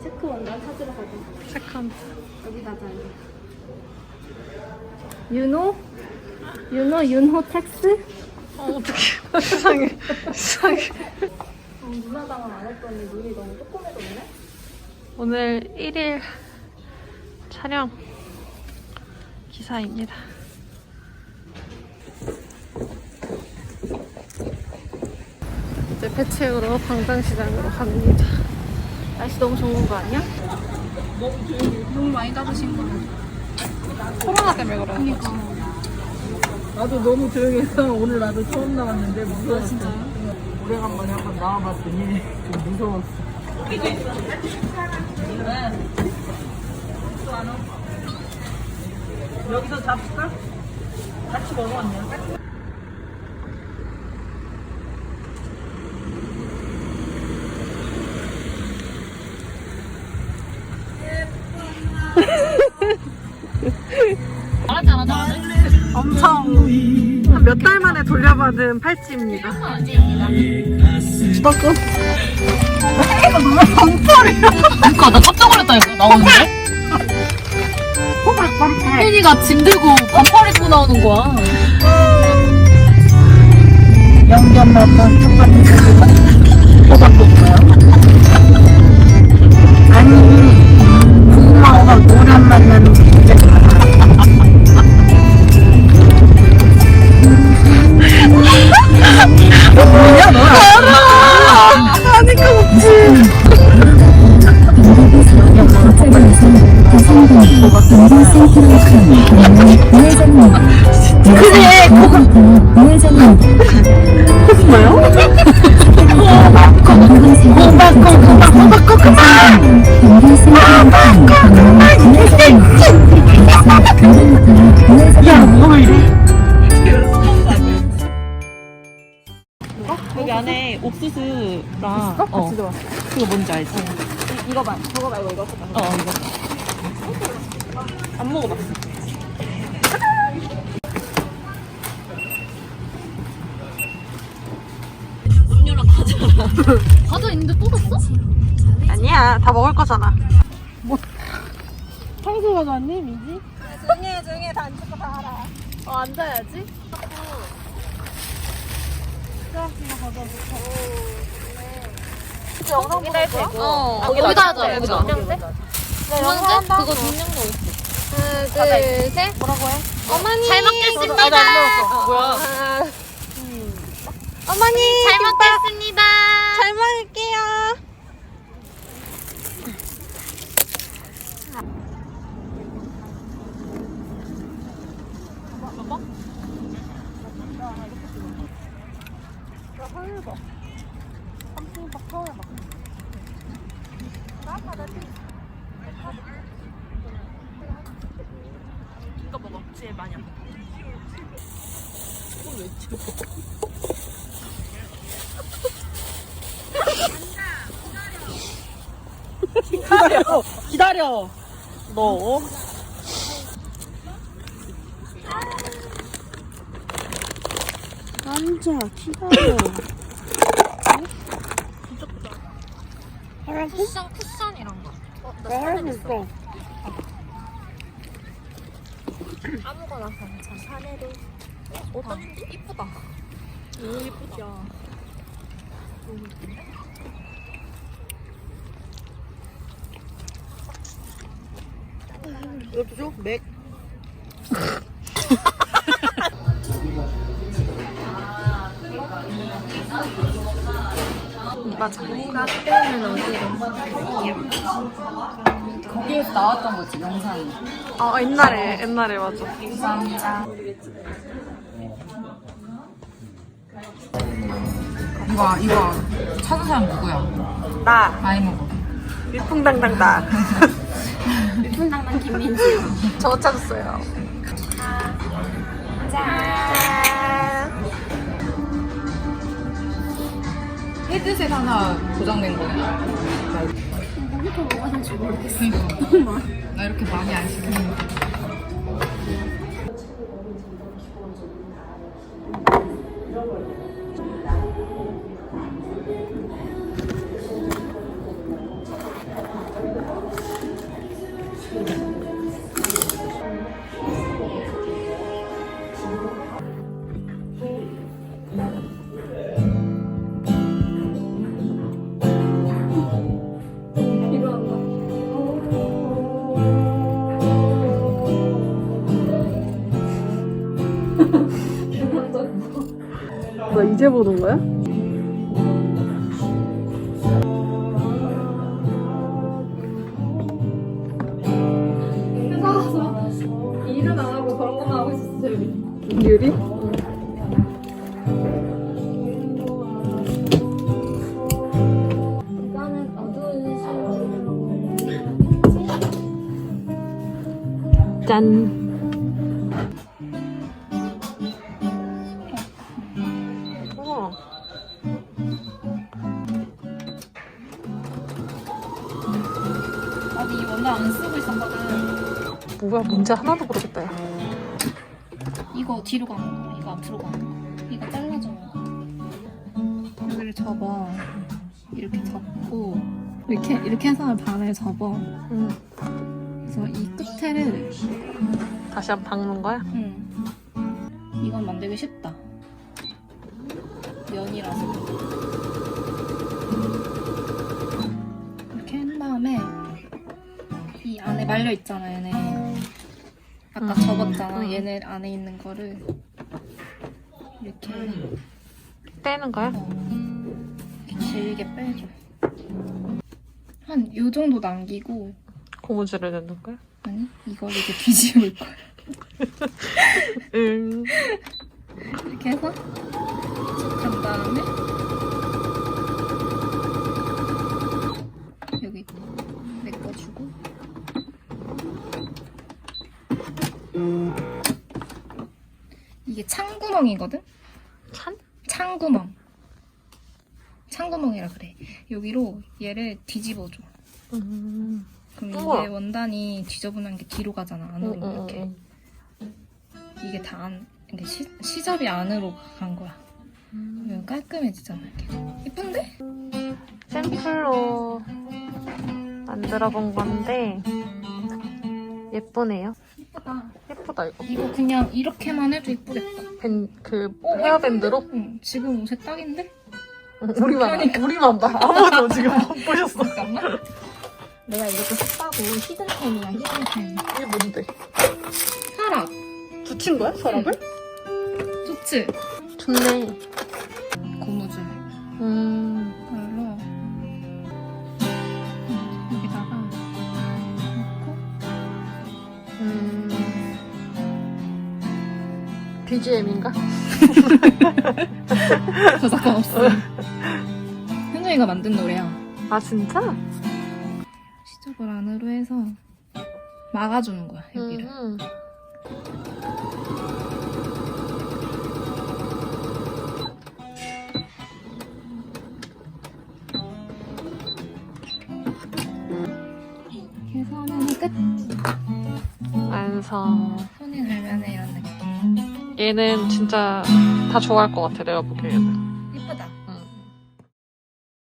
체크 원단 찾으러 가자. 세컨. 여기 가자. 윤호? 윤호 윤호 텍스? 어, 어떡해. 세상에. 세상에. 어, 누나당은 안 했더니 눈이 너무 조그매졌네? 오늘 1일 촬영 기사입니다. 채우러 광장시장으로 갑니다. 날씨 너무 좋은 거 아니야? 너무 많이 잡으신 거 코로나 때문에 그러는 거지. 나도 너무 조용해서 오늘 나도 처음 나왔는데 무서웠어. 오래간만에 한번 나와봤더니 좀 무서웠어. 여기서 잡을까? 같이 먹어 언니. 몇 달 만에 돌려받은 팔찌입니다. 그니까 나 깜짝 놀랐다니까 나오는데? 혜니가 짐 들고 반팔 입고 나오는 거야. 연기 엄마 아빠? 아니 나는 게 진짜 그래 여기 안에 옥수수랑 어, 그거 뭔지 알지? 이거 봐. 저거 말고 이거 봐. 어 이거 안 먹어봤어 과자 있는데 또 샀어? 아니야, 다 먹을 거잖아. 청소가 왔니 미지? 조용히 해, 조용히 해. 다 앉을 거다 알아. 어 앉아야지 여기다 해도 되고. 어 여기다 하자 여기다 동명대? 동명대? 그거 동명대 어딨어? 하나, 둘, 셋. 뭐라고 해? 어머니 잘 먹겠습니다 뭐야 어머니. 잘 먹겠습니다 잘 먹을게요. 이거 먹어. 제일 많이 안 먹어. 기다려. 기다려. 너. 앉아. 기다려. 쿠션 쿠션이란 거. 알았어. 아무거나 괜찮아. 사내도. 어떤 이쁘다. 너무 예쁘다. 이 것도 줘? 맥 맞아. 거기에서 나왔던 거지 영상이 어, 옛날에, 옛날에 맞아. 이거 이거 찾은 사람 누구야? 나, 많이 먹어 위풍당당 나. 풍당당 김민지. 저 찾았어요. 헤드셋 하나 고장낸 거네 뭐부터 뭐가 될지 모르겠어. 그니까 나 이렇게 많이 안 시키는데 이제 보는 거야? 회사 가서 일은 안 하고 그런 것만 하고 있었어 여기. 유리? 이거는 어두운. 짠. 원단 안 쓰고 있었거든. 뭐야, 뭔지 하나도 모르겠다. 야. 이거 뒤로 가는 거, 이거 앞으로 가는 거, 이거 잘라주는 거. 여기를 접어. 이렇게 접고 이렇게 이렇게 해서 반을 접어. 응. 그래서 이 끝에를 다시 한 번 박는 거야? 응. 이건 만들기 쉽다. 면이라서. 안에 말려 있잖아, 얘네. 아까 응. 접었잖아, 응. 얘네 안에 있는 거를 이렇게 떼는 거야? 어, 이렇게 길게 빼줘. 한 요 정도 남기고 고무줄을 넣는 거야? 아니 이걸 이렇게 뒤집을 거야. 응. 이렇게 해서 쭉간 다음에 여기 메꿔주고 이게 창구멍이거든? 찬? 창구멍 창구멍이라 그래 여기로 얘를 뒤집어줘 음. 그럼 이게 우와. 원단이 지저분한 게 뒤로 가잖아 안으로 응, 응, 이렇게 응. 이게 다 안, 이게 시, 시접이 안으로 간 거야 그러면 깔끔해지잖아 이렇게 이쁜데? 샘플로 만들어 본 건데 예쁘네요. 이쁘다 예쁘다 이거. 이거 그냥 이렇게만 해도 이쁘겠다 밴, 그 어, 헤어밴드로? 응 지금 옷에 딱인데? 우리만 우리만 봐. 아무도 지금 못 보셨어. 잠깐만 내가 이것도 샀다고 히든템이야 히든템 이게 뭔데? 서랍 붙인 거야 서랍을? 좋지? 좋네. 고무줄 음. BGM인가? 저작권 없어 현정이가 만든 노래야 아 진짜? 시접을 안으로 해서 막아주는 거야 여기를 음. 이렇게 해서 하면 끝 완성. 손이 달면 얘는 진짜 다 좋아할 것 같아 내가 보기에는.